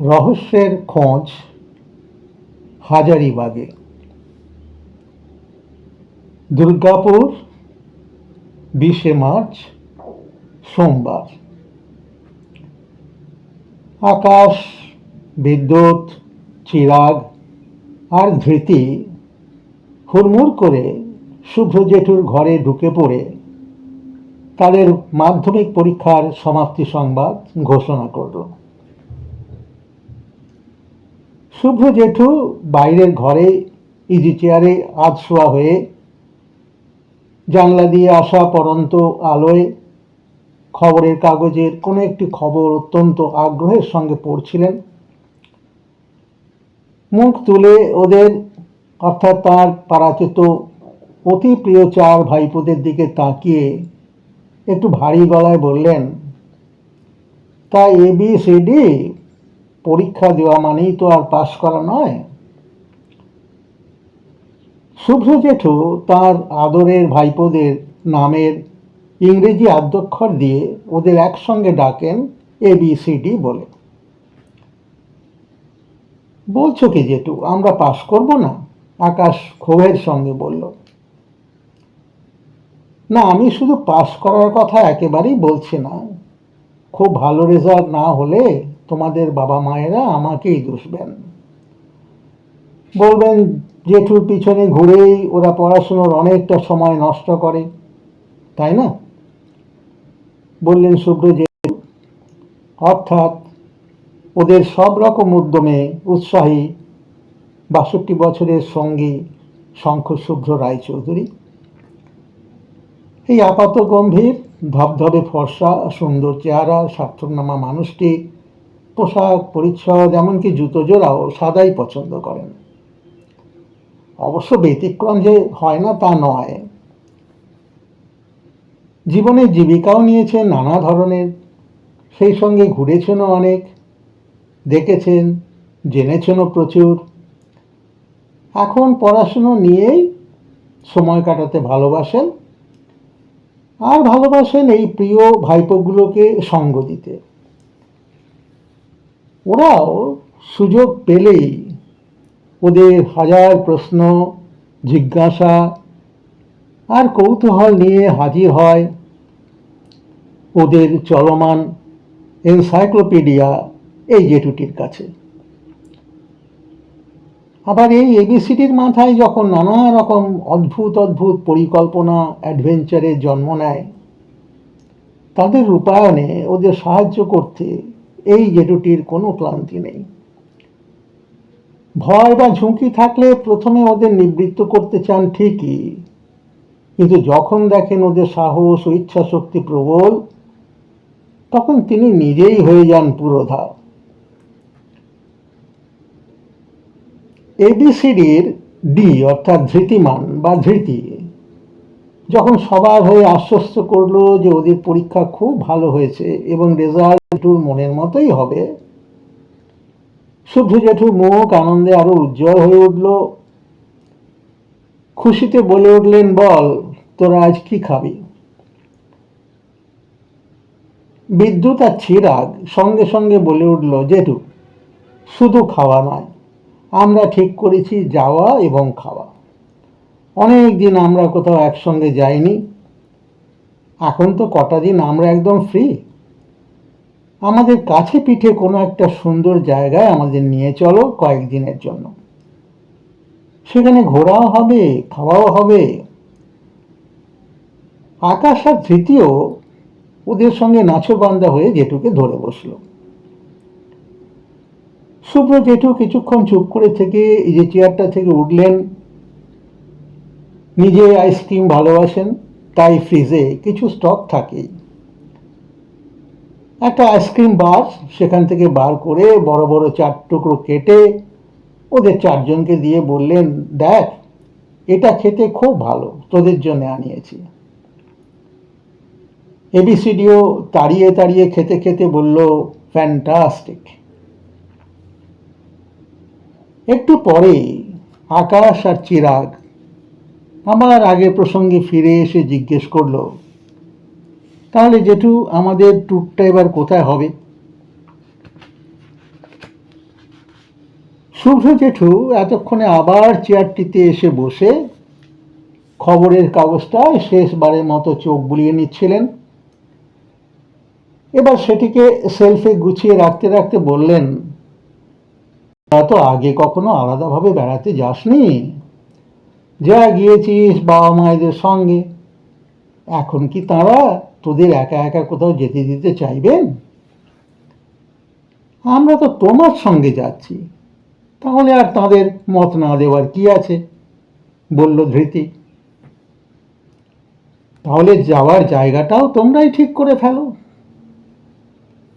রহস্যের খোঁজ হাজারিবাগে দুর্গাপুর বিশে মার্চ, সোমবার। আকাশ, বিদ্যুৎ, চিরাগ আর ধৃতি হুড়মুড় করে শুভ্র জেঠুর ঘরে ঢুকে পড়ে তাদের মাধ্যমিক পরীক্ষার সমাপ্তি সংবাদ ঘোষণা করল। শুভ্র জেঠু, বাইরের ঘরে ইজি চেয়ারে আধশোয়া হয়ে, জানলা দিয়ে আসা পরন্ত আলোয়, খবরের কাগজের কোনো একটি খবর অত্যন্ত আগ্রহের সঙ্গে পড়ছিলেন। মুখ তুলে ওদের, অর্থাৎ তার পাড়াচেত অতি প্রিয় চার ভাইপোদের দিকে তাকিয়ে একটু ভারী গলায় বললেন, তা এ বি সি ডি পরীক্ষা দেওয়া মানেই তো আর পাশ করা নয়। শুভ্র জেঠু তার আদরের ভাইপোদের নামের ইংরেজি আদ্যক্ষর দিয়ে ওদের একসঙ্গে ডাকেন এ বি সি ডি বলে। বলছো কি জেঠু, আমরা পাশ করব না? আকাশ ক্ষোভের সঙ্গে বলল। না, আমি শুধু পাশ করার কথা একেবারেই বলছি না। খুব ভালো রেজাল্ট না হলে তোমাদের বাবা মায়েরা আমাকেই দুষবেন। বলবেন, জেঠুর পিছনে ঘুরেই ওরা পড়াশুনোর অনেকটা সময় নষ্ট করে, তাই না? বললেন শুভ্র জেঠু, অর্থাৎ ওদের সব রকম উদ্যমে উৎসাহী বাষট্টি বছরের সঙ্গী শঙ্খ শুভ্র রায়চৌধুরী। এই আপাত গম্ভীর, ধবধবে ফর্সা, সুন্দর চেহারা সার্থকনামা মানুষটি পোশাক, পরিচ্ছদ, এমনকি জুতো জোড়াও সাদাই পছন্দ করেন। অবশ্য ব্যতিক্রম যে হয় না তা নয়। জীবনে জীবিকাও নিয়েছেন নানা ধরনের। সেই সঙ্গে ঘুরেছেনও অনেক, দেখেছেন, জেনেছেনও প্রচুর। এখন পড়াশুনো নিয়েই সময় কাটাতে ভালোবাসেন, আর ভালোবাসেন এই প্রিয় ভাইপোগুলোকে সঙ্গ দিতে। ওরাও সুযোগ পেলেই ওদের হাজার প্রশ্ন, জিজ্ঞাসা আর কৌতূহল নিয়ে হাজির হয় ওদের চলমান এনসাইক্লোপিডিয়া এই জেটুটির কাছে। আবার এই এবিসিটির মাথায় যখন নানা রকম অদ্ভুত অদ্ভুত পরিকল্পনা, অ্যাডভেঞ্চারের জন্ম নেয়, তাদের রূপায়ণে ওদের সাহায্য করতে এই জেটুটির কোনো ক্লান্তি নেই। ভয় বা ঝুঁকি থাকলে প্রথমে ওদের নিবৃত্ত করতে চান ঠিকই, কিন্তু যখন দেখেন ওদের সাহস ও ইচ্ছা শক্তি প্রবল, তখন তিনি নিজেই হয়ে যান পুরোধা। এবিসিডির ডি অর্থাৎ ধৃতিমান বা ধৃতি যখন সবার হয়ে আশ্বস্ত করল যে ওদের পরীক্ষা খুব ভালো হয়েছে এবং রেজাল্টুর মনের মতোই হবে শুদ্ধ জেঠুর মুখ আনন্দে আরও উজ্জ্বল হয়ে উঠল। খুশিতে বলে উঠলেন, বল, তোরা আজ কি খাবি? বিদ্যুৎ আর চিরাগ সঙ্গে সঙ্গে বলে উঠল, জেঠু, শুধু খাওয়া নয়, আমরা ঠিক করেছি যাওয়া এবং খাওয়া। অনেক দিন আমরা কোথাও একসঙ্গে যাইনি। এখন তো কটা দিন আমরা একদম ফ্রি আমাদের কাছে পিঠে কোনো একটা সুন্দর জায়গায় আমাদের নিয়ে চলো কয়েকদিনের জন্য। সেখানে ঘোরাও হবে, খাওয়াও হবে। আকাশ আর তৃতীয় ওদের সঙ্গে নাচবান্দা হয়ে জেঠুকে ধরে বসল। শুভ্র জেঠু কিছুক্ষণ চুপ করে থেকে এই যে চেয়ারটা থেকে উঠলেন নিজে আইসক্রিম ভালোবাসেন, তাই ফ্রিজে কিছু স্টক থাকেই। একটা আইসক্রিম বার সেখান থেকে বার করে বড় বড় চার টুকরো কেটে ওদের চারজনকে দিয়ে বললেন, দেখ, এটা খেতে খুব ভালো, তোদের জন্য আনিয়েছি। এবিসিডিও তাড়িয়ে তাড়িয়ে খেতে খেতে বলল ফ্যান্টাস্টিক একটু পরে আকাশ আর চিরাগ আমার আগের প্রসঙ্গে ফিরে এসে জিজ্ঞেস করল, তাহলে জেঠু, আমাদের ট্যুরটা এবার কোথায় হবে? শুভ্র জেঠু, এতক্ষণে আবার চেয়ারটিতে এসে বসে খবরের কাগজটায় শেষবারের মতো চোখ বুলিয়ে নিচ্ছিলেন। এবার সেটিকে সেলফে গুছিয়ে রাখতে রাখতে বললেন তো আগে কখনো আলাদাভাবে বেড়াতে যাসনি? যা গিয়েছিস বাবা মায়েদের সঙ্গে। এখন কি তারা তোদের একা একা কোথাও যেতে দিতে চাইবেন? আমরা তো তোমার সঙ্গে যাচ্ছি। তাহলে আর তাদের মত না দেওয়ার কি আছে? বলল ধৃতি। তাহলে যাওয়ার জায়গাটাও তোমরাই ঠিক করে ফেলো।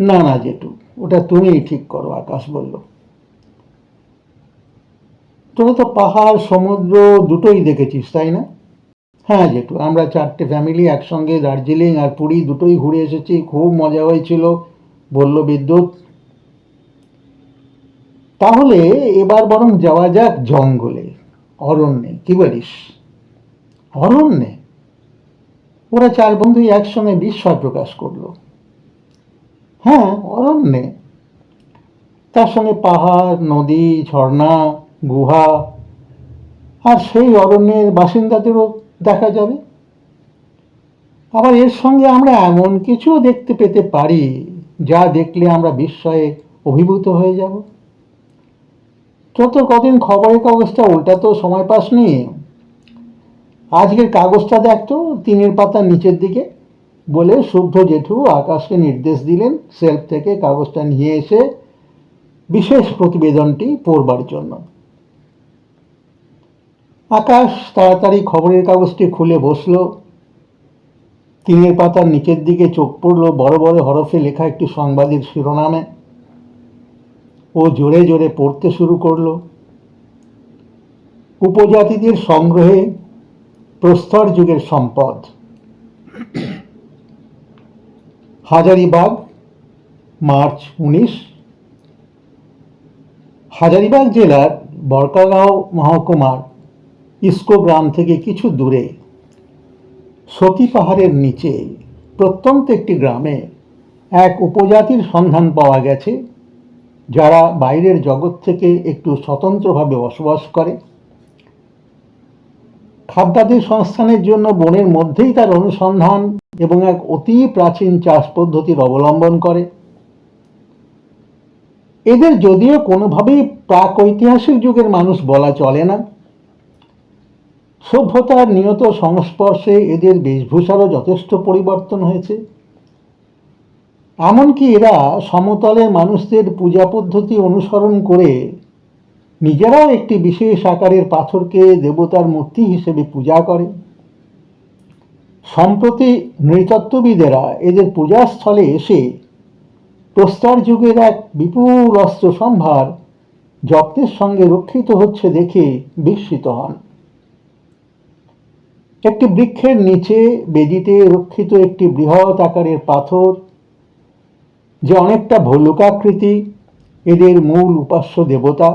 না না, জেঠু, ওটা তুমিই ঠিক করো, আকাশ বলল। তোরা তো পাহাড়, সমুদ্র দুটোই দেখেছিস, তাই না? হ্যাঁ জেঠু, আমরা চারটে ফ্যামিলি একসঙ্গে দার্জিলিং আর পুরী দুটোই ঘুরে এসেছি, খুব মজা হয়েছিল, বলল বিদ্যুৎ। তাহলে এবার বরং যাওয়া যাক জঙ্গলে, অরণ্যে, কি বলিস? অরণ্যে? ওরা চার বন্ধুই একসঙ্গে বিস্ময় প্রকাশ করল। হ্যাঁ অরণ্যে। তার সঙ্গে পাহাড়, নদী, ঝর্ণা গুহা আর সেই অরণ্যের বাসিন্দাদেরও দেখা যাবে। আবার এর সঙ্গে আমরা এমন কিছু দেখতে পেতে পারি, যা দেখলে আমরা বিস্ময়ে অভিভূত হয়ে যাব। যত কদিন খবরের কাগজটা উল্টাতেও সময় পাস পাসনি, আজকের কাগজটা দেখতো তিনের পাতার নিচের দিকে বলে শুদ্ধ জেঠু আকাশকে নির্দেশ দিলেন সেলফ থেকে কাগজটা নিয়ে এসে বিশেষ প্রতিবেদনটি পড়বার জন্য। আকাশ তাড়াতাড়ি খবরের কাগজটি খুলে বসল। তিনের পাতার নিচের দিকে চোখ পড়ল বড় বড় হরফে লেখা একটি সংবাদের শিরোনামে। ও জোরে জোরে পড়তে শুরু করল। উপজাতিদের সংগ্রহে প্রস্তর যুগের সম্পদ। হাজারিবাগ, মার্চ উনিশ। হাজারিবাগ জেলার বরকাগাঁও মহকুমার ইস্কো গ্রাম থেকে কিছু দূরে, সতী পাহাড়ের নিচে, প্রত্যন্ত একটি গ্রামে এক উপজাতির সন্ধান পাওয়া গেছে, যারা বাইরের জগৎ থেকে একটু স্বতন্ত্রভাবে বসবাস করে। খাদ্যাদি সংস্থানের জন্য বনের মধ্যেই তার অনুসন্ধান এবং এক অতি প্রাচীন চাষ পদ্ধতির অবলম্বন করে। এদের যদিও কোনোভাবেই প্রাক ঐতিহাসিক যুগের মানুষ বলা চলে না। সভ্যতার নিয়ত সংস্পর্শে এদের বেশভূষারও যথেষ্ট পরিবর্তন হয়েছে। এমনকি এরা সমতলের মানুষদের পূজা পদ্ধতি অনুসরণ করে নিজেরাও একটি বিশেষ আকারের পাথরকে দেবতার মূর্তি হিসেবে পূজা করে। সম্প্রতি নৃতত্ত্ববিদেরা এদের পূজাস্থলে এসে প্রস্তর যুগের এক বিপুল অস্ত্র সম্ভার যত্নের সঙ্গে রক্ষিত হচ্ছে দেখে বিস্মিত হন। একটি বৃক্ষের নিচে বেদিতে রক্ষিত একটি বৃহৎ আকারের পাথর, যে অনেকটা ভল্লুকাকৃতি, এদের মূল উপাস্য দেবতা।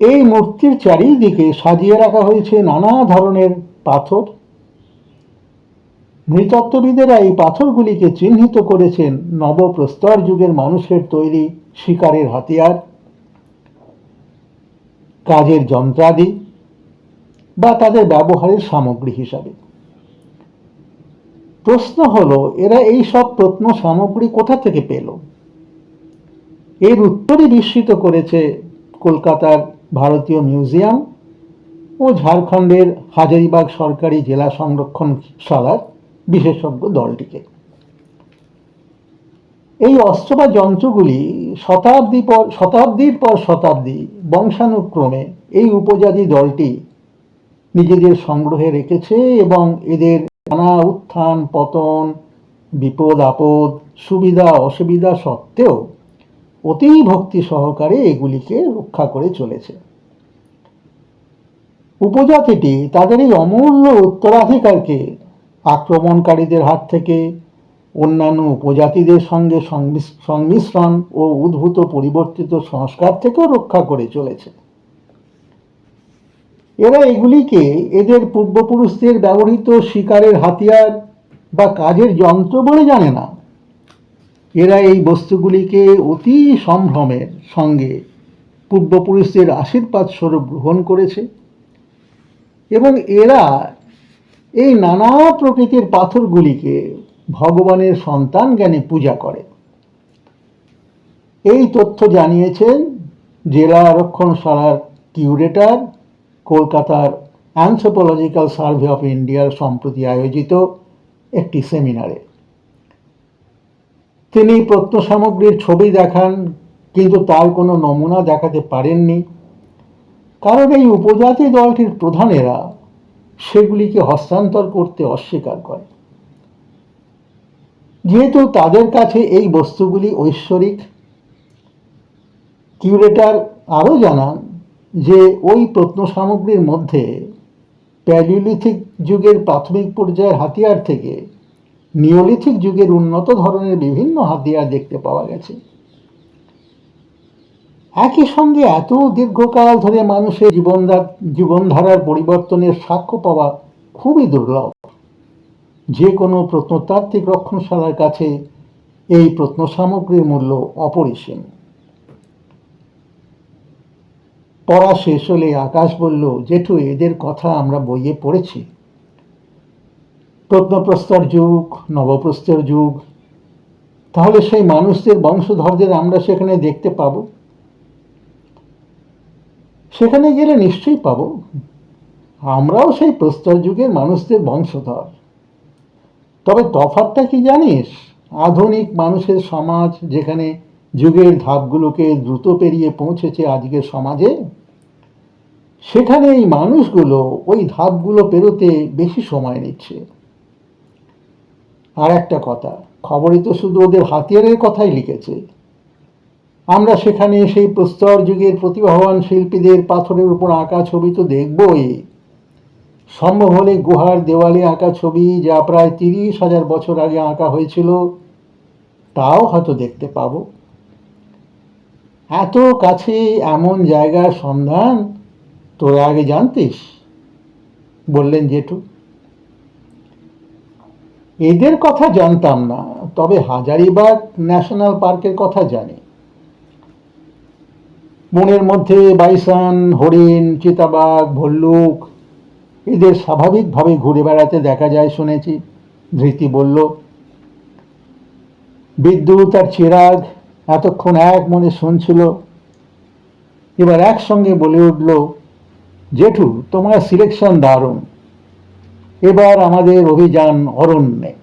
এই মূর্তির চারিদিকে সাজিয়ে রাখা হয়েছে নানা ধরনের পাথর। নৃতত্ত্ববিদেরা এই পাথরগুলিকে চিহ্নিত করেছেন নবপ্রস্তর যুগের মানুষের তৈরি শিকারের হাতিয়ার, কাজের যন্ত্রাদি। বা তাদের ব্যবহারের সামগ্রী হিসাবে। প্রশ্ন হলো, এরা এই সব প্রত্ন সামগ্রী কোথা থেকে পেল? এর উত্তরই বিস্মিত করেছে কলকাতার ভারতীয় মিউজিয়াম ও ঝাড়খণ্ডের হাজারিবাগ সরকারি জেলা সংরক্ষণশালার বিশেষজ্ঞ দলটিকে। এই অস্ত্র বা যন্ত্রগুলি শতাব্দী পর, শতাব্দীর পর শতাব্দী বংশানুক্রমে এই উপজাতি দলটি নিজেদের সংগ্রহে রেখেছে এবং এদের নানা উত্থান, পতন, বিপদ, আপদ, সুবিধা, অসুবিধা সত্ত্বেও অতি ভক্তি সহকারে এগুলিকে রক্ষা করে চলেছে। উপজাতিটি তাদের এই অমূল্য উত্তরাধিকারকে আক্রমণকারীদের হাত থেকে অন্যান্য উপজাতিদের সঙ্গে সংমিশ- সংমিশ্রণ ও উদ্ভূত পরিবর্তিত সংস্কার থেকেও রক্ষা করে চলেছে। এরা এগুলিকে এদের পূর্বপুরুষদের ব্যবহৃত শিকারের হাতিয়ার বা কাজের যন্ত্র বলে জানে না। এরা এই বস্তুগুলিকে অতি সম্ভ্রমের সঙ্গে পূর্বপুরুষদের আশীর্বাদ স্বরূপ গ্রহণ করেছে এবং এরা এই নানা প্রকৃতির পাথরগুলিকে ভগবানের সন্তান জ্ঞানে পূজা করে। এই তথ্য জানিয়েছেন জেলা আরক্ষণশালার কিউরেটর কলকাতার অ্যানথ্রোপোলজিক্যাল সার্ভে অফ ইন্ডিয়ার সম্প্রতি আয়োজিত একটি সেমিনারে। তিনি প্রত্ন সামগ্রীর ছবি দেখান, কিন্তু তার কোনো নমুনা দেখাতে পারেননি। কারণ এই উপজাতি দলটির প্রধানেরা সেগুলিকে হস্তান্তর করতে অস্বীকার করে। যেহেতু তাদের কাছে এই বস্তুগুলি ঐশ্বরিক, কিউরেটার আরও জানান যে ওই প্রত্ন সামগ্রীর মধ্যে প্যালিওলিথিক যুগের প্রাথমিক পর্যায়ের হাতিয়ার থেকে নিওলিথিক যুগের উন্নত ধরনের বিভিন্ন হাতিয়ার দেখতে পাওয়া গেছে। একই সঙ্গে এত দীর্ঘকাল ধরে মানুষের জীবনধার, জীবনধারার পরিবর্তনের সাক্ষ্য পাওয়া খুবই দুর্লভ। যে কোনো প্রত্নতাত্ত্বিক রক্ষণশালার কাছে এই প্রত্ন সামগ্রীর মূল্য অপরিসীম। পড়া শেষ হলে আকাশ বলল, জেঠু, এদের কথা আমরা বইয়ে পড়েছি। প্রত্নপ্রস্তর যুগ, নবপ্রস্তর যুগ। তাহলে সেই মানুষদের বংশধরদের আমরা সেখানে দেখতে পাব। সেখানে গেলে নিশ্চয়ই পাব। আমরাও সেই প্রস্তর যুগের মানুষদের বংশধর। তবে তফাৎটা কি জানিস? আধুনিক মানুষের সমাজ যেখানে যুগের ধাপগুলোকে দ্রুত পেরিয়ে পৌঁছেছে আজকের সমাজে সেখানে এই মানুষগুলো ওই ধাপগুলো পেরোতে বেশি সময় নিচ্ছে। আর একটা কথা খবরে তো শুধু ওদের হাতিয়ারের কথাই লিখেছে। আমরা সেখানে সেই প্রস্তর যুগের প্রতিভাবান শিল্পীদের পাথরের উপর আঁকা ছবি তো দেখবই। সম্ভব হলে গুহার দেওয়ালে আঁকা ছবি যা প্রায় তিরিশ হাজার বছর আগে আঁকা হয়েছিল, তাও হয়তো দেখতে পাবো। এত কাছে এমন জায়গার সন্ধান? তোরা আগে জানতিস? বললেন জেঠু। এদের কথা জানতাম না, তবে হাজারিবাগ ন্যাশনাল পার্কের কথা জানি। বনের মধ্যে বাইসান, হরিণ, চিতাবাঘ, ভল্লুক, এদের স্বাভাবিকভাবে ঘুরে বেড়াতে দেখা যায় শুনেছি। ধৃতি বলল, বিদ্যুৎ আর চিরাগ এতক্ষণ এক মনে শুনছিল, এবার একসঙ্গে বলে উঠল জেঠু তোমার সিলেকশন দারুণ। এবার আমাদের অভিযান অরণ্যে।